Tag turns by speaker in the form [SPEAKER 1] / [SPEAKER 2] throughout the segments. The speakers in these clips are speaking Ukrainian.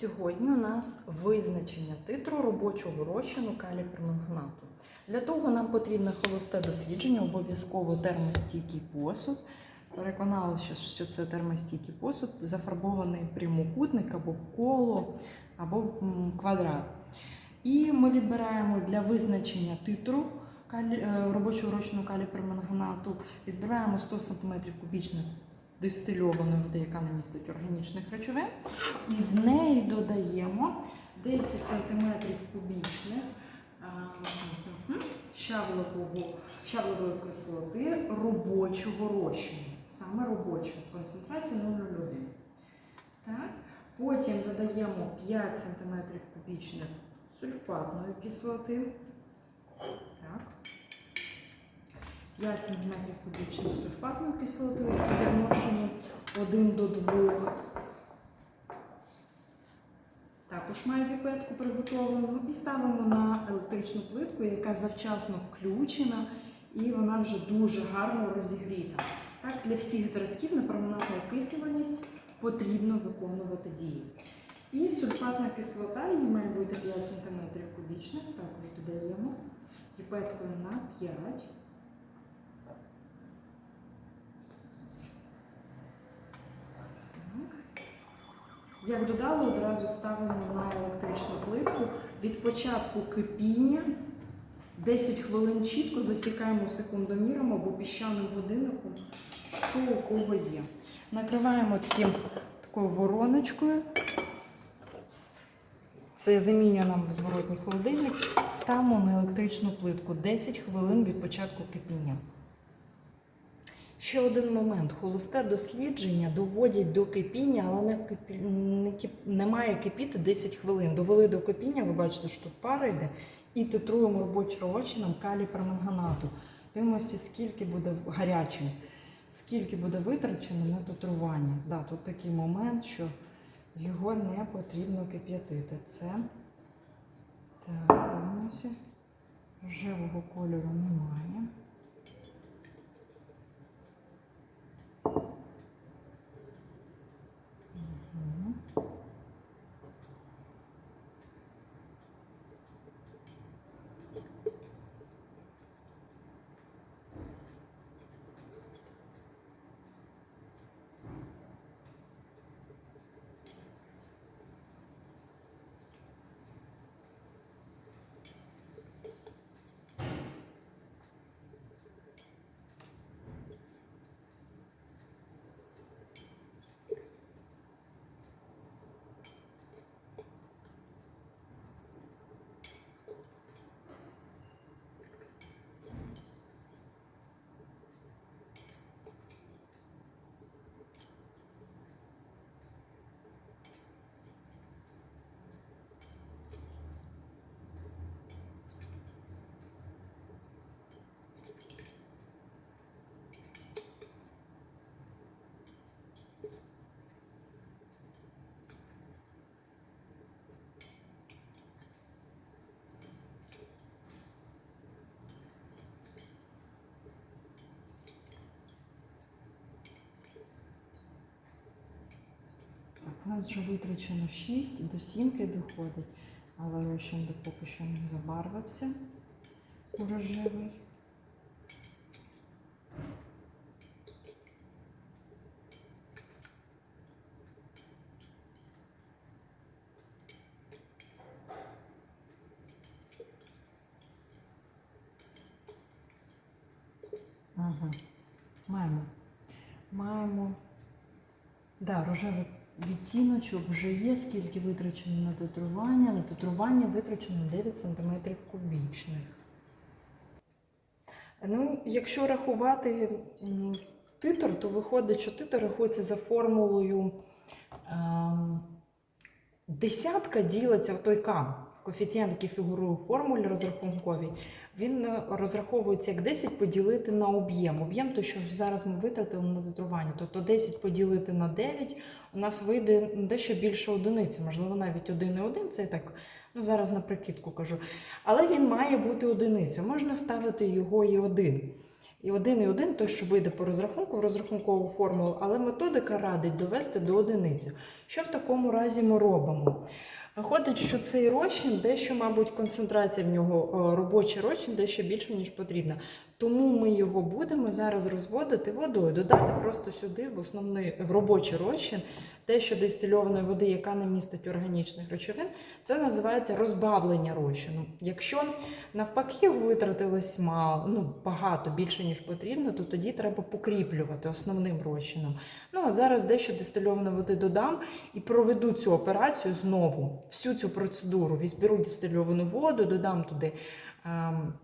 [SPEAKER 1] Сьогодні у нас визначення титру робочого розчину калій перманганату. Для того нам потрібне холосте дослідження, обов'язково термостійкий посуд. Переконалися, що це термостійкий посуд, зафарбований прямокутник або коло, або квадрат. І ми відбираємо для визначення титру е, робочого розчину калій перманганату, відбираємо 100 см кубічних дистильованої води, яка не містить органічних речовин, і в неї додаємо 10 см кубічних щавлової кислоти робочого розчину. Саме робочого, концентрація 0,01. Так. Потім додаємо 5 см кубічних сульфатної кислоти. 5 см кубічних сульфатної кислоти по 1 до 2. Також маю піпетку приготовлену і ставимо на електричну плитку, яка завчасно включена, і вона вже дуже гарно розігріта. Так, для всіх зразків на перманентну окислюваність потрібно виконувати дії. І сульфатна кислота, її має бути 5 см кубічних, також додаємо піпеткою на 5. Так. Як додали, одразу ставимо на електричну плитку. Від початку кипіння 10 хвилин чітко засікаємо секундоміром або піщаним годинником, що у кого є. Накриваємо таким, такою вороночкою. Це замінює нам зворотній холодильник. Ставимо на електричну плитку 10 хвилин від початку кипіння. Ще один момент. Холосте дослідження доводять до кипіння, але не, кипі... не, кип... не має кипіти 10 хвилин. Довели до кипіння, ви бачите, що тут пара йде, і титруємо робочим розчином калій перманганату. Дивимося, скільки буде гарячим, скільки буде витрачено на титрування. Да, тут такий момент, що його не потрібно кип'ятити. Це так, дивимося. Живого кольору немає. У нас вже витрачено 6, до 7 доходить, але розчин до поки що не забарвився у рожевий. Ага. Маємо. Маємо Да, рожевий відтіночок вже є, скільки витрачено на титрування. На титрування витрачено 9 см кубічних. Ну, якщо рахувати титр, то виходить, що титр рахується за формулою ем, десятка ділиться в той К. Коефіцієнт, який фігурує у формулі розрахунковій, він е, розраховується як 10 поділити на об'єм. Об'єм, то що зараз ми витратили на титрування. Тобто 10 поділити на 9 у нас вийде дещо більше одиниці, можливо, навіть 1,1, це я так ну, зараз на прикидку кажу. Але він має бути одиницею. Можна ставити його і один. І один і один, той, що вийде по розрахунку в розрахункову формулу, але методика радить довести до одиниці. Що в такому разі ми робимо? Виходить, що цей розчин, дещо, мабуть, концентрація в нього е, робочий розчин дещо більше, ніж потрібно. Тому ми його будемо зараз розводити водою, додати просто сюди в основний в робочий розчин те, що дистильованої води, яка не містить органічних речовин, це називається розбавлення розчину. Якщо навпаки витратилось мало, ну багато більше ніж потрібно, то тоді треба покріплювати основним розчином. Ну а зараз дещо дистильованої води додам і проведу цю операцію знову, всю цю процедуру. Візьберу дистильовану воду, додам туди. Ем,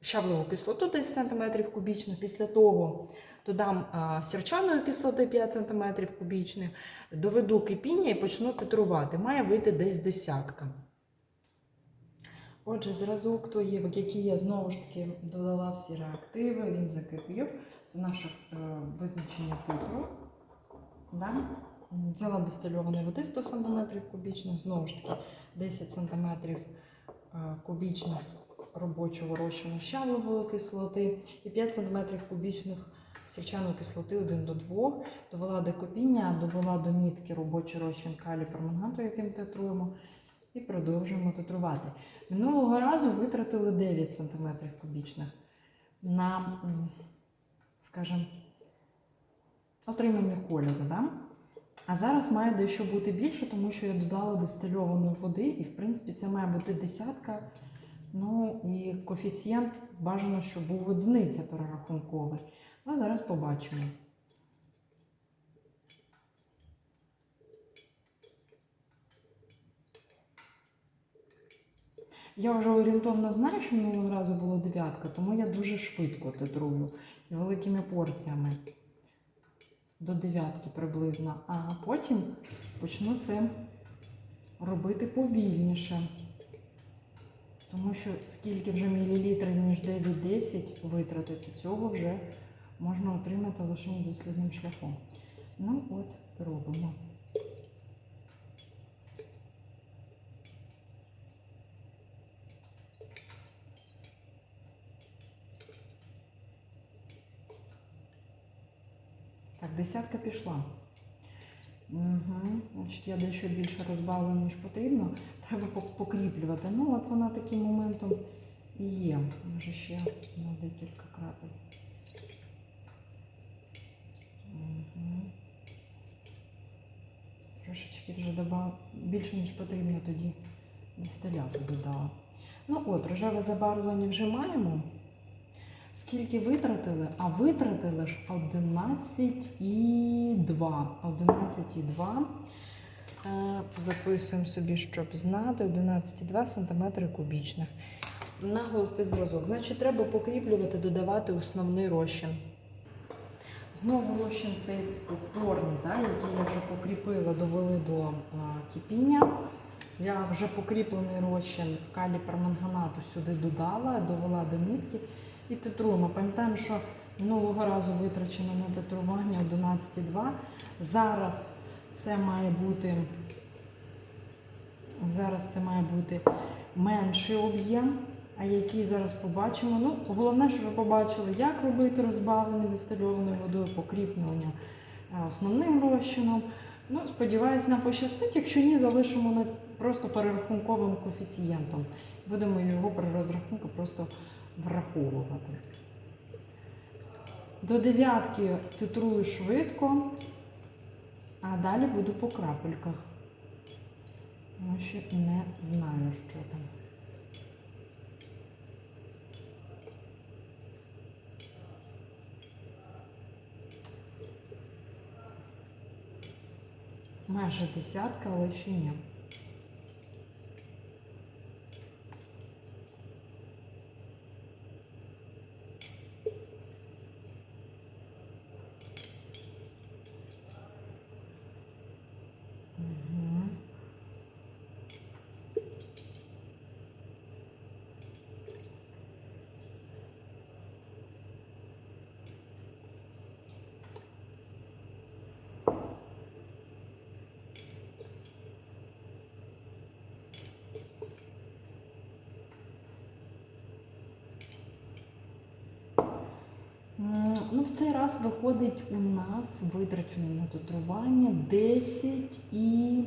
[SPEAKER 1] щавлеву кислоту 10 см кубічних. Після того додам сірчаної кислоти 5 см кубічних, доведу кипіння і почну титрувати. Має вийти десь десятка. Отже, зразок той, в який я знову ж таки додала всі реактиви, він закипів. Це наше е, визначення титру. Да? Взяла дистильованої води 100 см кубічних, знову ж таки 10 см е, кубічних робочого розчину щавлової кислоти і 5 см кубічних сірчаної кислоти 1 до 2. Довела до кипіння, довела до мітки робочий розчин калію яким титруємо, і продовжуємо титрувати. Минулого разу витратили 9 см кубічних на, скажімо, отримання кольору. Да? А зараз має дещо бути більше, тому що я додала дистильованої води, і в принципі це має бути десятка. Ну і коефіцієнт бажано, щоб був одиниця перерахунковий. А зараз побачимо. Я вже орієнтовно знаю, що минулого разу було дев'ятка, тому я дуже швидко титрую і великими порціями до дев'ятки приблизно. А потім почну це робити повільніше. Тому що скільки вже мілілітрів між 9-10 витратиться, цього вже можна отримати лише дослідним шляхом. Ну от, робимо. Так, десятка пішла. Угу. Значить, я дещо більше розбавлю, ніж потрібно. Треба покріплювати. Ну, от вона таким моментом і є. Може ще на декілька крапель. Угу. Трошечки вже добав... більше, ніж потрібно тоді дистиляту додала. Ну от, рожеве забарвлення вже маємо. Скільки витратили? А витратили ж 11,2. 11,2. Е, Записуємо собі, щоб знати. 11,2 см кубічних. Наголости зразок. Значить, треба покріплювати, додавати основний розчин. Знову розчин цей повторний, да, який я вже покріпила, довели до а, кипіння. Я вже покріплений розчин калій перманганату сюди додала, довела до мітки і титруємо. Пам'ятаємо, що минулого разу витрачено на титрування 11,2. Зараз це має бути зараз це має бути менший об'єм, а який зараз побачимо. Ну, головне, що ви побачили, як робити розбавлення дистильованою водою, покріплення е, основним розчином. Ну, сподіваюсь, нам пощастить. Якщо ні, залишимо на просто перерахунковим коефіцієнтом. Будемо його при розрахунку просто враховувати. До дев'ятки титрую швидко, а далі буду по крапельках. Ну, ще не знаю, що там. Майже десятка, але ще ні. Ну, в цей раз виходить у нас витрачено на титрування 10 і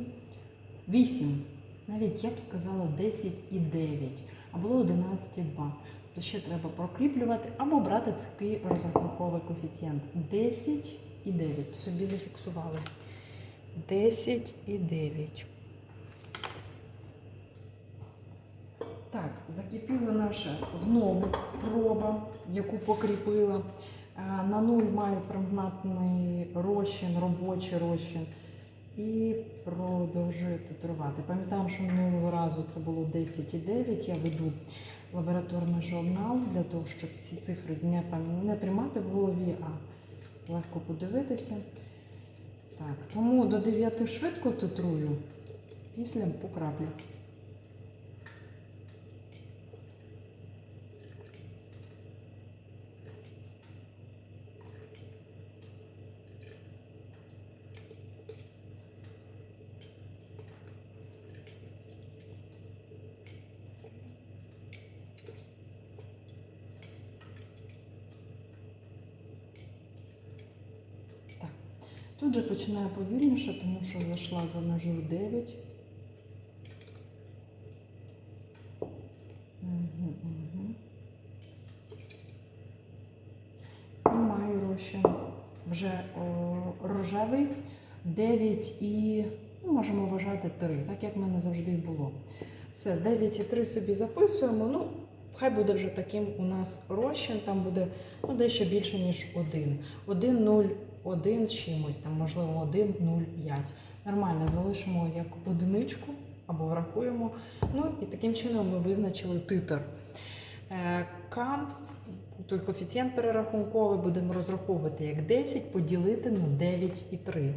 [SPEAKER 1] 8. Навіть я б сказала 10 і 9, а було 11 і 2. То ще треба прокріплювати або брати такий розрахунковий коефіцієнт 10 і 9. Собі зафіксували. 10 і 9. Так, закипіла наша знову проба, яку покріпила. Е, На нуль маю прогнатний розчин, робочий розчин. І продовжити тривати. Пам'ятаємо, що минулого разу це було 10,9. Я веду лабораторний журнал для того, щоб ці цифри не, не тримати в голові, а легко подивитися. Так, тому до 9 швидко титрую, після по краплях. Тут же починаю повільніше, тому що зайшла за межу 9. Угу, угу. І маю розчин вже о, рожевий 9 і ну, можемо вважати 3, так як в мене завжди було. Все, 9 і 3 собі записуємо. Ну, хай буде вже таким у нас розчин, там буде ну, дещо більше, ніж 1. 1, 0, 1 з чимось, там, можливо, 1, 0, 5. Нормально, залишимо як одиничку або врахуємо. Ну і таким чином ми визначили титр. Е, К, той коефіцієнт перерахунковий будемо розраховувати як 10 поділити на 9 і 3.